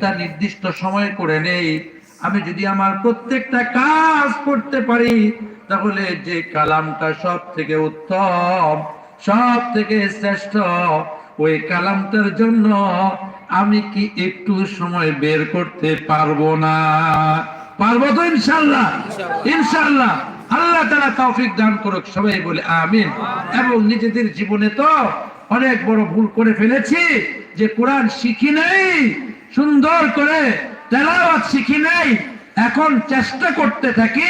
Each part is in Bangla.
একটা নির্দিষ্ট সময় করে নেই। আমি যদি আমার প্রত্যেকটা কাজ করতে পারি তাহলে যে কালামটা সব থেকে উত্তম সব থেকে শ্রেষ্ঠ ওই কালামটার জন্য আমি কি একটু সময় বের করতে পারব না? পারব তো ইনশাল্লাহ ইনশাল্লাহ আল্লাহ তারা তৌফিক দান করুক সবাই বলে আমিন। এবং নিজেদের জীবনে তো অনেক বড় ভুল করে ফেলেছি যে কোরআন শিখি নাই। সুন্দর করে তেলাওয়াত শিখি নাই, এখন চেষ্টা করতে থাকি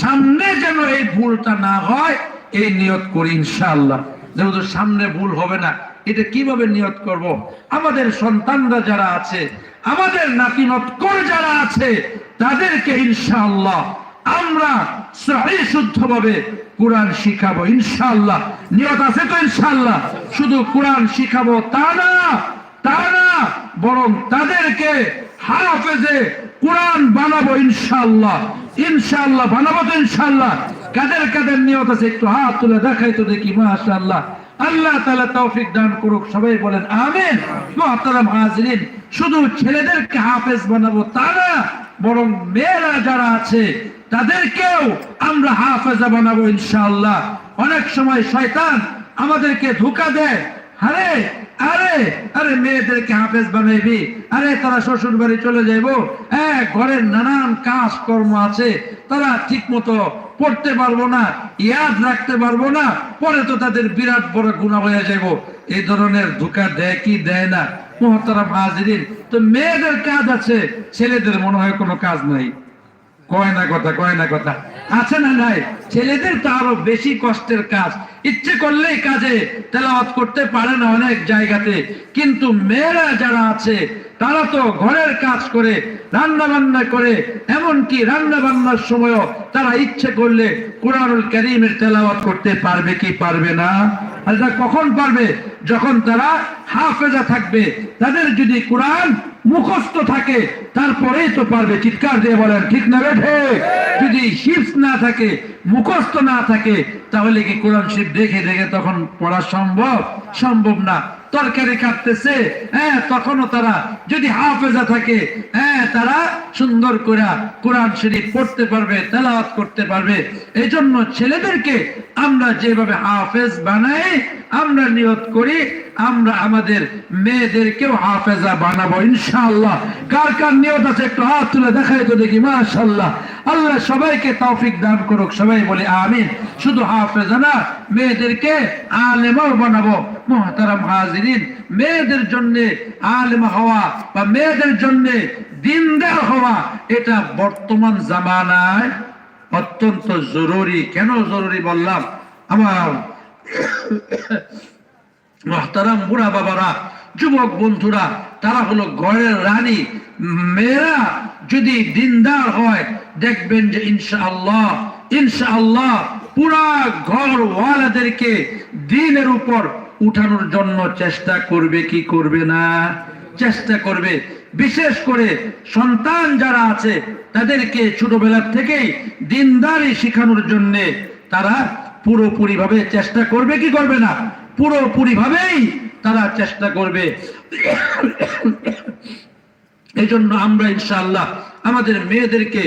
সামনে যেন এই ভুলটা না হয়, এই নিয়ত করি ইনশাআল্লাহ। যেহেতু সামনে ভুল হবে না, এটা কীভাবে নিয়ত করব? আমাদের সন্তানরা যারা আছে, আমাদের নাতি নৎকর যারা আছে, তাদেরকে ইনশাআল্লাহ আমরা সহি শুদ্ধভাবে কোরআন শিখাবো ইনশাআল্লাহ। নিয়ত আছে তো ইনশাআল্লাহ? শুধু কোরআন শিখাবো তা তা না বরং তাদেরকে হাফেজে কোরআন বানাবো ইনশাআল্লাহ। ইনশাআল্লাহ বানাবো তো ইনশাআল্লাহ। কাদের কাদের নিয়ত আছে একটু হাত তুলে দেখাই তো দেখি, মাশাআল্লাহ। আল্লাহ তাআলা তৌফিক দান করুক, সবাই বলেন আমিন। মুহতারাম হাজিরিন, শুধু ছেলেদেরকে হাফেজ বানাবো তা না, বরং মেয়েরা যারা আছে, তাদেরকেও আমরা হাফেজা বানাবো ইনশাল্লাহ অনেক সময় শয়তান আমাদেরকে ধোকা দেয়। আরে আরে আরে মেয়েদেরকে হাফেজ বানাইবি? আরে, তারা শ্বশুর বাড়ি চলে যাইব। হ্যাঁ ঘরের নানান কাজ কর্ম আছে। তারা ঠিক মতো পড়তে পারব না, ইয়াদ রাখতে পারব না, পরে তো তাদের বিরাট বড় গুণা হয়ে যাইব। এই ধরনের ধোকা দেয় কি দেয় না? মহতারাম হাজিরিন, তো মেয়েদের কাজ আছে, ছেলেদের মনে হয় কোনো কাজ নাই। কয় না কথা, কয় না কথা। আছে না নাই? ছেলেদের তো আরও বেশি কষ্টের কাজ। ইচ্ছে করলেই কাজে তেলাওয়াত করতে পারে না অনেক জায়গাতে। কিন্তু মেয়েরা যারা আছে তারা তো ঘরের কাজ করে, রান্না বান্না করে, এমনকি রান্না বান্নার সময়ও তারা ইচ্ছে করলে কোরআনুল করিমের তেলাওয়াত করতে পারবে কি পারবে না? আর এটা কখন পারবে? যখন তারা হাফেজা থাকবে, তাদের যদি কোরআন মুখস্থ থাকে, তারপরেই তো পারবে। চিৎকার দিয়ে বলেন, ঠিক না বেঠে যদি শিফ না থাকে, মুখস্থ না থাকে, তাহলে কি কোরআন শিফ দেখে দেখে তখন পড়া সম্ভব? সম্ভব না। তরকারি কাটতেছে হ্যাঁ তখনও তারা যদি হাফেজা থাকে হ্যাঁ তারা সুন্দর করে কোরআন শরীফ পড়তে পারবে, তেলাওয়াত করতে পারবে। এই জন্য ছেলেদেরকে আমরা যেভাবে হাফেজ বানাই, আমরা নিয়ত করি, আমরা আমাদের মেয়েদেরকেও হাফেজা বানাবো, ইনশাআল্লাহ। কার কার নিয়ত আছে একটু হাত তুলে দেখাই তো দেখি, মাশাআল্লাহ। আল্লাহ সবাইকে তৌফিক দান করুক, সবাই বলে আমিন। শুধু হাফেজা না, মেয়েদেরকে আলেমাও বানাবো। মেয়েদের জন্য আলেমা হওয়া বা মেয়েদের জন্য দিনদার হওয়া, এটা বর্তমান জামানায় অত্যন্ত জরুরি। কেন জরুরি বললাম? আমার মহতারাম বুড়া বাবারা, যুবক বন্ধুরা, তারা হলো ঘরের রানী। মেয়েরা যদি দিনদার হয়, দেখবেন যে ইনশাআল্লাহ ইনশাআল্লাহ পুরা ঘর ওয়ালাদেরকে দিনের উপর উঠানোর জন্য চেষ্টা করবে কি করবে না? চেষ্টা করবে। বিশেষ করে সন্তান যারা আছে, তাদেরকে ছোটবেলার থেকেই দিনদারি শেখানোর জন্য তারা পুরোপুরি ভাবে চেষ্টা করবে কি করবে না? পুরোপুরি ভাবেই তারা চেষ্টা করবে। এই জন্য আমরা ইনশাআল্লাহ আমাদের মেয়েদেরকে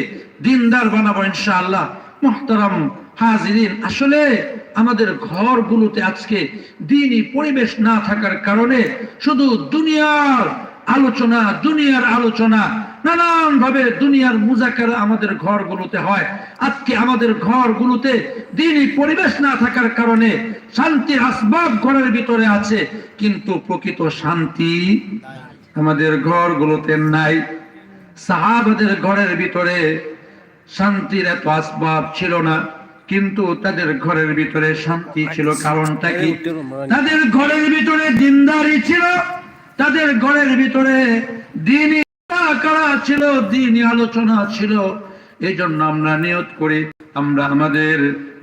দিনদার বানাবো ইনশাআল্লাহ। মোহতারাম হাজিরিন, আসলে আমাদের ঘরগুলোতে আজকে দিনই পরিবেশ না থাকার কারণে শুধু দুনিয়ার আলোচনা দুনিয়ার আলোচনা নানান ভাবে দুনিয়ার মুজাকার আমাদের ঘরগুলোতে হয়। আজকে আমাদের ঘরগুলোতে দিনই পরিবেশ না থাকার কারণে শান্তির আসবাব ঘরের ভিতরে আছে, কিন্তু প্রকৃত শান্তি আমাদের ঘরগুলোতে নাই। সাহাবাদের ঘরের ভিতরে শান্তির এত আসবাব ছিল না। কিন্তু তাদের ঘরের ভিতরে শান্তি ছিল, কারণটা কি? তাদের ঘরের ভিতরে দিনদারি ছিল, তাদের ঘরের ভিতরে দিনই করা ছিল, দিনই আলোচনা ছিল। এই জন্য আমরা নিয়ত করি, আমরা আমাদের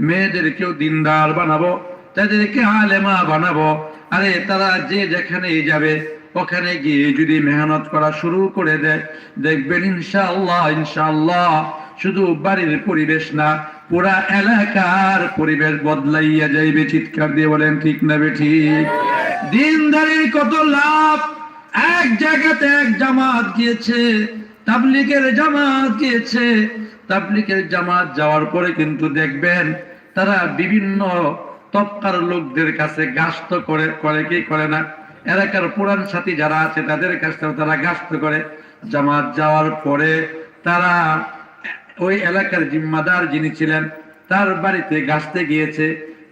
মেয়েদেরকেও দিনদার বানাবো, তাদেরকে আলেমা বানাবো। আরে তারা যে যেখানেই যাবে, ওখানে গিয়ে যদি মেহনত করা শুরু করে দেয়, দেখবেন ইনশাআল্লাহ ইনশাআল্লাহ, শুধু বাড়ির পরিবেশ না পুরা এলাকার পরিবেশ বদলাইয়া যাইবে, চিৎকার দিয়ে বলেন, ঠিক না বে ঠিক? দিনদারির কত লাভ? এক জায়গাতে এক জামাত গিয়েছে, তাবলিগের জামাত গিয়েছে। তাবলিগের জামাত যাওয়ার পরে কিন্তু দেখবেন, তারা বিভিন্ন তপকার লোকদের কাছে গাস্ত করে করে কি করে না? এলাকার পুরান সাথী যারা আছে, তাদের কাছে তারা গাস্ত করে। জামাত যাওয়ার পরে তারা ওই এলাকার জিম্মাদার যিনি ছিলেন, তার বাড়িতে গাছতে গিয়েছে।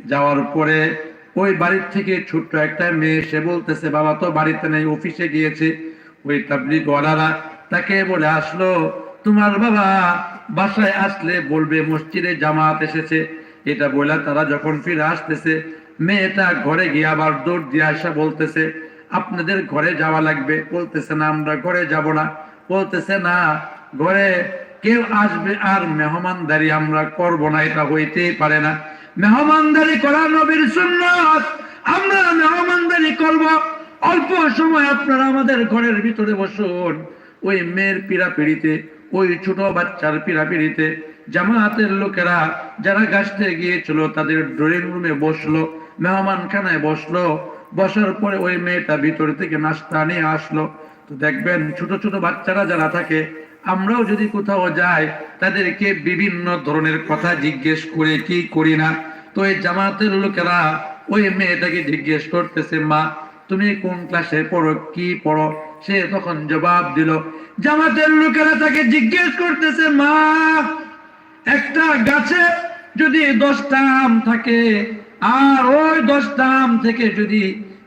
যাওয়ার পরে ওই বাড়ির থেকে ছোট্ট একটা মেয়ে, সে বলতেছে, বাবা তো বাড়িতে নেই, অফিসে গিয়েছে। ওই তাবলিগ ওয়ালারা তাকে বলে, আসলো, তোমার বাবা বাসায় আসলে বলবে, মসজিদে জামাত এসেছে। এটা বলে তারা যখন ফিরে আসতেছে, মেয়েটা ঘরে গিয়ে আবার দৌড় দিয়ে আসা বলতেছে, আপনাদের ঘরে যাওয়া লাগবে। বলতেছে, না, আমরা ঘরে যাব না। বলতেছে, না, ঘরে কেউ আসবে আর মেহমানদারি আমরা করব না, এটা হইতেই পারে না। মেহমানদারি করা নবীর সুন্নাত। আমরা মেহমানদারি করব। অল্প সময় আপনারা আমাদের ঘরের ভিতরে বসুন। ওই মেয়ের পিড়াপিড়িতে, ওই ছোট বাচ্চার পিড়াপিড়িতে জামায়াতের লোকেরা যারা গাছতে গিয়েছিল, তাদের ড্রয়িং রুমে বসল মেহমান খানায় বসল। বসার পরে ওই মেয়েটা ভিতর থেকে নাস্তা নিয়ে আসলো। তো দেখবেন ছোট ছোট বাচ্চারা যারা থাকে আমরাও যদি কোথাও যাই, তাদেরকে বিভিন্ন ধরনের কথা জিজ্ঞেস করে কি করি না? তো এই জামাতের লোকেরা ওই মেয়েটাকে জিজ্ঞেস করতেছে, মা, তুমি কোন ক্লাসে পড়ো, কি পড়ো? সে তখন জবাব দিল, জামাতের লোকেরা তাকে জিজ্ঞেস করতেছে, মা, একটা গাছে যদি দশটা আম থাকে, আর ওই দশটা আম থেকে যদি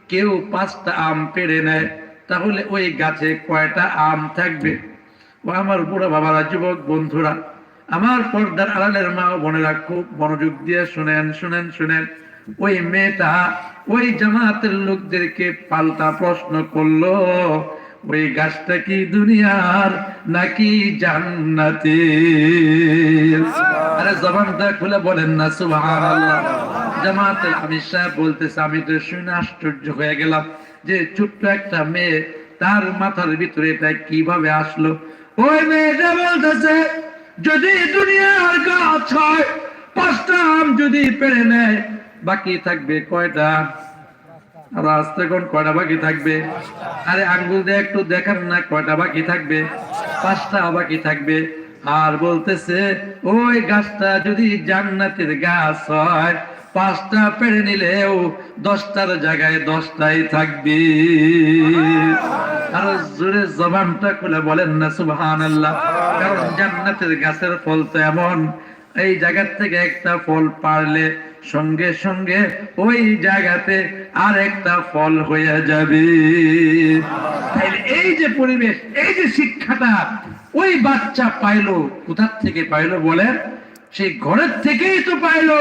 কেউ পাঁচটা আম পেড়ে নেয়, তাহলে ওই গাছে কয়টা আম থাকবে? আমার বুড়ো বাবারা যুবক বন্ধুরা, আমার পর্দার আড়ালের মা ও বোনেরা খুব মনোযোগ দিয়ে শুনেন শুনেন শুনেন। ওই মেয়েটা ওই জামাতের লোকদেরকে পাল্টা প্রশ্ন করল, ওই গাছটা কি দুনিয়ার নাকি জান্নাতি? আরে জবানটা খুলে বলেন না, সুবহানাল্লাহ। জামাতের আমি সাহেব বলতেছে, আমি তো শুনে আশ্চর্য হয়ে গেলাম যে ছোট্ট একটা মেয়ে তার মাথার ভিতরে এটা কীভাবে আসলো? ওই মেয়েটা বলতেছে, যদি দুনিয়ার গাছ হয়, পাঁচটা আম যদি পেরে নেয়, বাকি থাকবে কয়টা? আস্তে কোন কয়টা বাকি থাকবে? আরে আঙ্গুল দিয়ে একটু দেখান না, কয়টা বাকি থাকবে? পাঁচটা বাকি থাকবে। আর বলতেছে, ওই গাছটা যদি জান্নাতের গাছ হয় পাঁচটা পেরে নিলেও দশটার জায়গায় দশটাই থাকবে। আর জোরে জবানটা খুলে বলেন না সুবহান আল্লাহ কারণ জান্নাতের গাছের ফল তো এমন, এই জায়গা থেকে একটা ফল পারলে সঙ্গে সঙ্গে ওই জায়গাতে আর একটা ফল হয়ে যাবে। এই যে পরিবেশ, এই যে শিক্ষাটা, ওই বাচ্চা পাইলো, কোথার থেকে পাইলো বলেন? সেই ঘরের থেকেই তো পাইলো।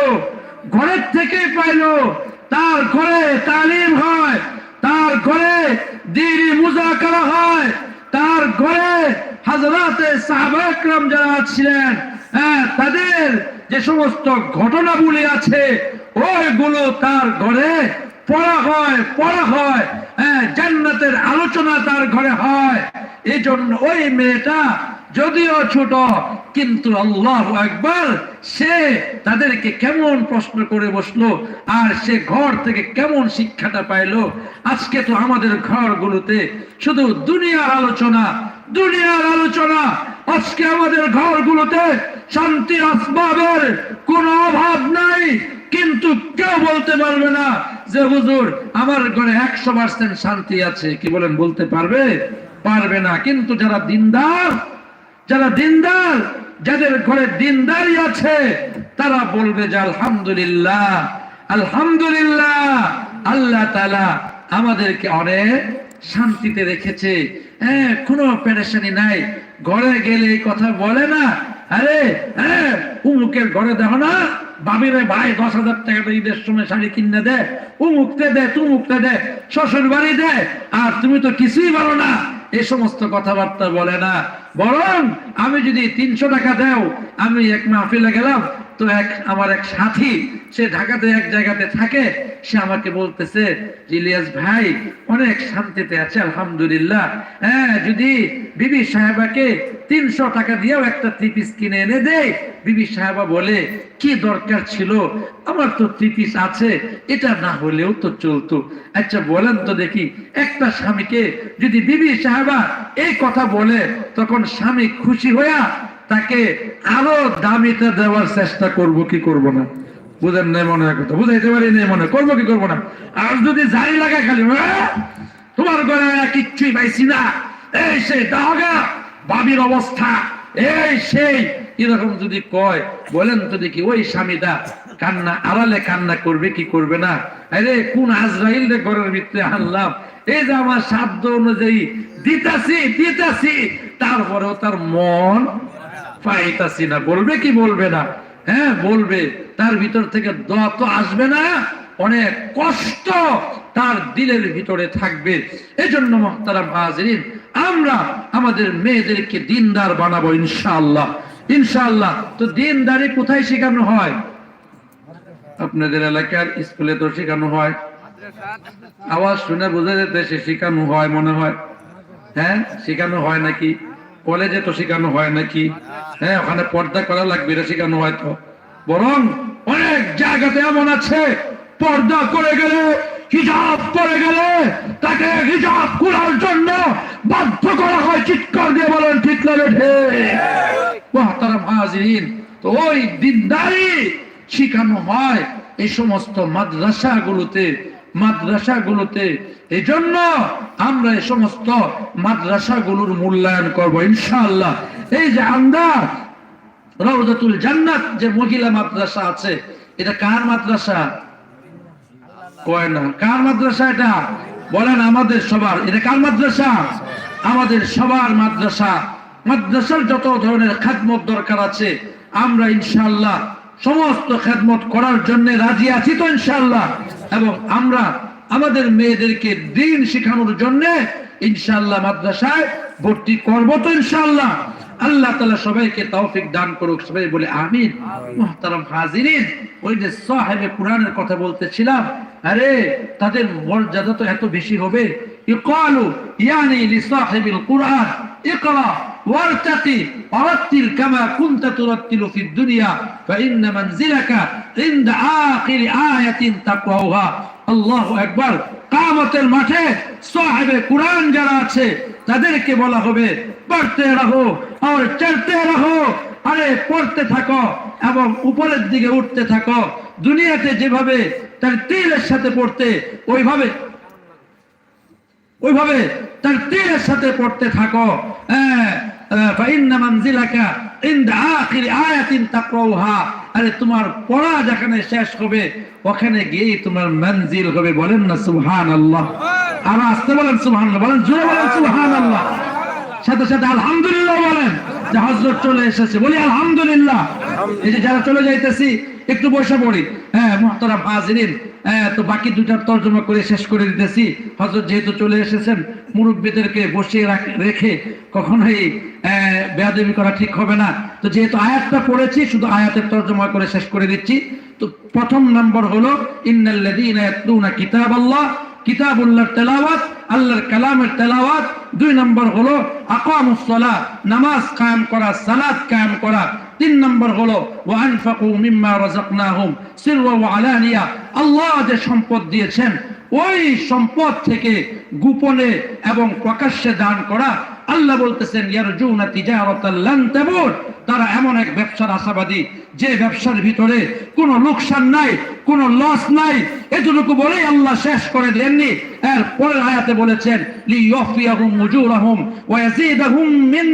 ঘরের থেকে পাইল। তার ঘরে তালিম হয়, তার ঘরে দিনই মুজা করা হয়, তার ঘরে হাজরাতে সাহাবাকরাম যারা ছিলেন হ্যাঁ তাদের যে সমস্ত ঘটনাগুলি আছে, ওইগুলো তার ঘরে পড়া হয় পড়া হয়। হ্যাঁ জান্নাতের আলোচনা তার ঘরে হয়। এই জন্য ওই মেয়েটা যদিও ছোট, কিন্তু আল্লাহ একবার সে তাদেরকে কেমন প্রশ্ন করে বসল আর সে ঘর থেকে কেমন শিক্ষাটা পাইলো। আজকে তো আমাদের ঘরগুলোতে শুধু দুনিয়ার আলোচনা দুনিয়ার আলোচনা। আজকে আমাদের ঘরগুলোতে শান্তির আসবাবের কোনো অভাব নাই। কিন্তু কেউ বলতে পারবে না যে, হুজুর, আমার ঘরে একশো পার্সেন্ট শান্তি আছে। কি বলেন, বলতে পারবে? পারবে না। কিন্তু যারা দিনদার যারা দিনদার, যাদের ঘরে দিনদারি আছে, তারা বলবে যে, আলহামদুলিল্লাহ আলহামদুলিল্লাহ, আল্লাহ তালা আমাদেরকে অনেক শান্তিতে রেখেছে। হ্যাঁ কোনো পেরেশানি নাই। ঘরে গেলে এই কথা বলে না। আরে হ্যাঁ উমুকের ঘরে দেখো না। বাবিরে ভাই, দশ হাজার টাকা ঈদের সময় শাড়ি কিনে দে। উমুকতে দে, তুমুকতে দে, শ্বশুর বাড়ি দে। আর তুমি তো কিছুই বলো না। এই সমস্ত কথাবার্তা বলে না। বরং আমি যদি তিনশো টাকা দেও, আমি এক মাহফিলে গেলাম তো এক, আমার এক সাথী, সে ঢাকাতে এক জায়গাতে থাকে, সে আমাকে বলতেছে ইলিয়াস ভাই, অনেক শান্তিতে আছে, আলহামদুলিল্লাহ। হ্যাঁ যদি বিবি সাহেবাকে তিনশো টাকা দিয়েও একটা থ্রি পিস কিনে এনে দেয় বিবি সাহেবা বলে, কি দরকার ছিল? আমার তো থ্রি পিস আছে, এটা না হলেও তো চলতো। আচ্ছা বলেন তো দেখি, একটা স্বামীকে যদি বিবি সাহেবা এই কথা বলে, তখন স্বামী খুশি হইয়া তাকে আরও দামিটা দেওয়ার চেষ্টা করব, কি করব না? বুঝেন নাই মনে হয় কথা? বুঝাইতে পারি নাই মনে হয়। করব, কি করব না? আর যদি জারি লাগা খালি তোমার ঘরে কিচ্ছুই পাইছি না। এই সে দাগা বাবির অবস্থা। এই সেই, এরকম যদি কয়, বলেন তো দেখি, ওই স্বামীটা কান্না, আড়ালে কান্না করবে, কি করবে না? আরে, কোন আজরাইল রে ঘরের ভিতরে আনলাম? এই যে আমার সাধ্য অনুযায়ী দিতাছি দিতাছি। তারপরেও তার মন পাইতাছি না। বলবে কি বলবে না? হ্যাঁ বলবে। তার ভিতর থেকে দোয়া তো আসবে না। অনেক কষ্ট তার দিলের ভিতরে থাকবে। এজন্য মহতারাম হাজরিন, আমরা আমাদের মেয়েদেরকে দিনদার বানাবো ইনশাআল্লাহ। ইনশাআল্লাহ। তো দিনদারি কোথায় শেখানো হয়? আপনাদের এলাকার স্কুলে তো শেখানো হয়। আওয়াজ শুনে বোঝা যেতেছে শেখানো হয়, মনে হয়। হ্যাঁ শেখানো হয় নাকি? কলেজে তো শেখানো হয় নাকি? হ্যাঁ ওখানে পর্দা করা লাগবে, এটা শেখানো হয় তো। বরং অনেক জায়গাতে এমন আছে, পর্দা করে গেলে, হিজাব করে গেলে, তাকে হিজাব করার জন্য বাধ্য করা হয়, চিৎকার দিয়ে বলেন, ঠিক হাজিরিন, তো ওই দিনদারি শিখানো হয়, এই সমস্ত মাদ্রাসাগুলোতে মাদ্রাসাগুলোতে। এই জন্য আমরা এই সমস্ত মাদ্রাসাগুলোর মূল্যায়ন করব, ইনশাআল্লাহ। এই যে আমরা রওজাতুল জান্নাত, যে মহিলা মাদ্রাসা আছে, এটা কার মাদ্রাসা? কয় না, কার মাদ্রাসা এটা? বলেন আমাদের সবার, এটা কার মাদ্রাসা? আমাদের সবার মাদ্রাসা। মাদ্রাসার যত ধরনের খেদমত দরকার আছে, আমরা ইনশাআল্লাহ সমস্ত খেদমত করার জন্য রাজি আছি তো ইনশাআল্লাহ। এবং আমরা আমাদের মেয়েদেরকে দিন শেখানোর জন্য ইনশাআল্লাহ মাদ্রাসায় ভর্তি করব তো ইনশাআল্লাহ। আল্লাহ তালা সবাইকে তৌফিক দান করুক সবাই বলে আমিন। মুহতারাম হাজিরিন ওই যে সাহেবে কোরআনের কথা বলতেছিলাম আরে তাদের মর্যাদা তো এত বেশি হবে। ইকালু ইয়ানি লিসাহিবিল কুরআন ইকরা। মাঠে যারা আছে তাদেরকে বলা হবে পড়তে রাখো আর চলতে রাখো। আরে পড়তে থাকো এবং উপরের দিকে উঠতে থাকো। দুনিয়াতে যেভাবে তার তীরের সাথে পড়তে ওইভাবে ওইভাবে তার তীরের সাথে পড়তে থাকো। হ্যাঁ, فإن منزلك عند آخر آية تقرأها আরে তোমার পড়া যেখানে শেষ হবে ওখানে গিয়েই তোমার মঞ্জিল হবে বলেন না সুবহান আল্লাহ আর আসতে বলেন সুবহান বলেন জোরে বলেন সুবহান আল্লাহ সাথে সাথে আলহামদুলিল্লাহ বলেন যে হজরত চলে এসেছে বলি আলহামদুলিল্লাহ এই যে যারা চলে যাইতেছি একটু বসে পড়ি। হ্যাঁ মহতারাম হাজিরিন হ্যাঁ তো বাকি দুটার তর্জমা করে শেষ করে দিতেছি। হজরত যেহেতু চলে এসেছেন, মুরব্বীদেরকে বসিয়ে রেখে কখনোই বেয়াদবি করা ঠিক হবে না। তো যেহেতু আয়াতটা পড়েছি, শুধু আয়াতের তর্জমা করে শেষ করে দিচ্ছি। তো প্রথম নম্বর হলো, ইন্নাল্লাযীনা ইয়াতলুনা কিতাবাল্লাহ, কিতাবুল্লাহর তেলাওয়াত, আল্লাহর কালামের তেলাওয়াত। দুই নম্বর হলো, আকামুস সালাহ নামাজ কায়েম করা, সালাত কায়েম করা। তিন নম্বর হলো, ওয়ানফাকু মিম্মা রাযাকনাহুম। সিররা ওয়া আলানিয়া। আল্লাহ যে সম্পদ দিয়েছেন, ওই সম্পদ থেকে গোপনে এবং প্রকাশ্যে দান করা আল্লাহ বলতেছেন তারা এমন এক ব্যবসার আশাবাদী, যে ব্যবসার ভিতরে কোনো লোকসান নাই, কোন লস নাই। এতটুকু বলে আল্লাহ শেষ করে দেননি। এর পরের আয়াতে বলেছেন মিন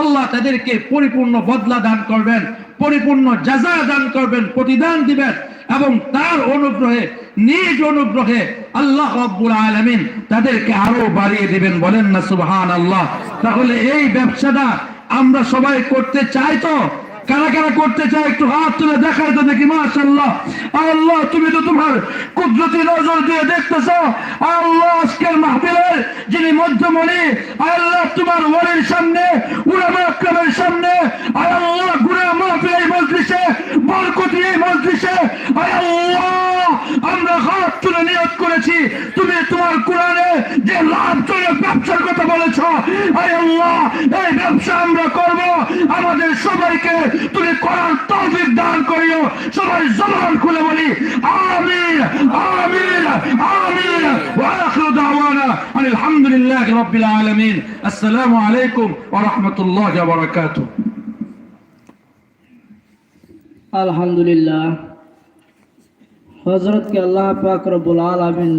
আল্লাহ তাদেরকে পরিপূর্ণ বদলা দান করবেন। পরিপূর্ণ যাজা দান করবেন, প্রতিদান দিবেন এবং তার অনুগ্রহে, নিজ অনুগ্রহে আল্লাহ রব্বুল আলামিন তাদেরকে আরও বাড়িয়ে দিবেন। বলেন না সুবহান আল্লাহ তাহলে এই ব্যবসাটা আমরা সবাই করতে চাই তো? কারা কারা করতে চায় একটু হাত তুলে দেখায় তো দেখি মাশাল্লাহ আল্লাহ, তুমি তো তোমার কুদরতি নজর দিয়ে দেখতেছো। আল্লাহ আজকের মাহফিলের যিনি মধ্যমণি, আল্লাহ তোমার ওয়ারের সামনে, উলামা আকরামের সামনে আল্লাহ গুনা মাহফিলের মজলিসে আজকে এই মজলিসে আল্লাহ, আমরা হাত তুলে নিয়ত করেছি। তুমি তোমার কোরআনে যে আয় আল্লাহ এই ব্যবসা আমরা করব আমাদের সবাইকে তুমি করার তৌফিক দান করিও সবাই জবান খুলে বলি আমিন আমিন আমিন ওয়া আখিরু দাওয়ানা আলহামদুলিল্লাহি রাব্বিল আলামিন আসসালামু আলাইকুম ওয়া রাহমাতুল্লাহি ওয়া বারাকাতুহু আলহামদুলিল্লাহ হজরত के अल्लाह पाक रबुल आलमीन